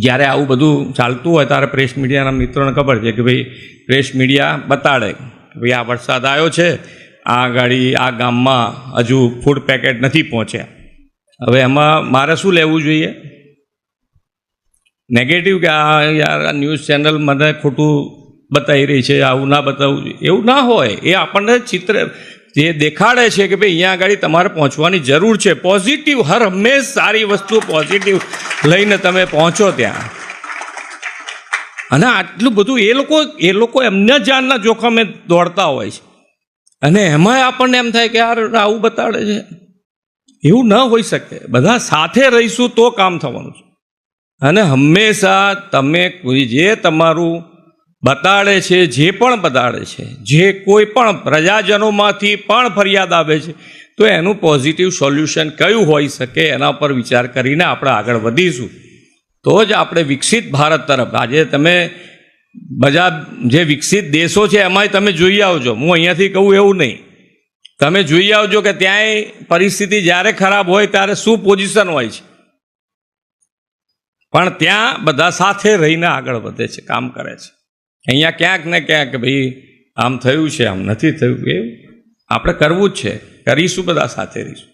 જ્યારે આવું બધું ચાલતું હોય ત્યારે પ્રેસ મીડિયાના મિત્રોને ખબર છે કે ભાઈ પ્રેસ મીડિયા બતાડે. કે ભાઈ આ વરસાદ આવ્યો છે, આ ગાડી, આ ગામમાં હજુ ફૂડ પેકેટ નથી પહોંચ્યા. હવે એમાં મારે શું લેવું જોઈએ? નેગેટિવ કે આ યાર, આ ન્યૂઝ ચેનલ મને ખોટું બતાવી રહી છે, આવું ના બતાવવું એવું ના હોય. એ આપણને ચિત્ર જે દેખાડે છે કે ભાઈ, અહીંયા આગળ તમારે પહોંચવાની જરૂર છે. પોઝિટિવ હર હંમેશ સારી વસ્તુ પોઝિટિવ લઈને તમે પહોંચો ત્યાં. અને આટલું બધું એ લોકો એ લોકો એમના જાનના જોખમે દોડતા હોય છે. અને એમાંય આપણને એમ થાય કે યાર, આવું બતાડે છે. એવું ન હોઈ શકે. બધા સાથે રહીશું તો કામ થવાનું છે. અને હંમેશા તમે કોઈ જે તમારું બતાડે છે, જે પણ બતાડે છે, જે કોઈ પણ પ્રજાજનોમાંથી પણ ફરિયાદ આવે છે, તો એનું પોઝિટિવ સોલ્યુશન કયું હોઈ શકે એના પર વિચાર કરીને આપણે આગળ વધીશું. તો જ આપણે વિકસિત ભારત તરફ, આજે તમે બધા જે વિકસિત દેશો છે એમાંય તમે જોઈ આવજો, હું અહીંયાથી કહું એવું નહીં. તમે જોઈ આવજો કે ત્યાંય પરિસ્થિતિ જ્યારે ખરાબ હોય ત્યારે શું પોઝિશન હોય છે. પણ ત્યાં બધા સાથે રહીને આગળ વધે છે, કામ કરે છે. અહીંયા ક્યાંક ને ક્યાંક ભાઈ આમ થયું છે, આમ નથી થયું, એવું આપણે કરવું જ છે. કરીશું બધા સાથે રહીશું.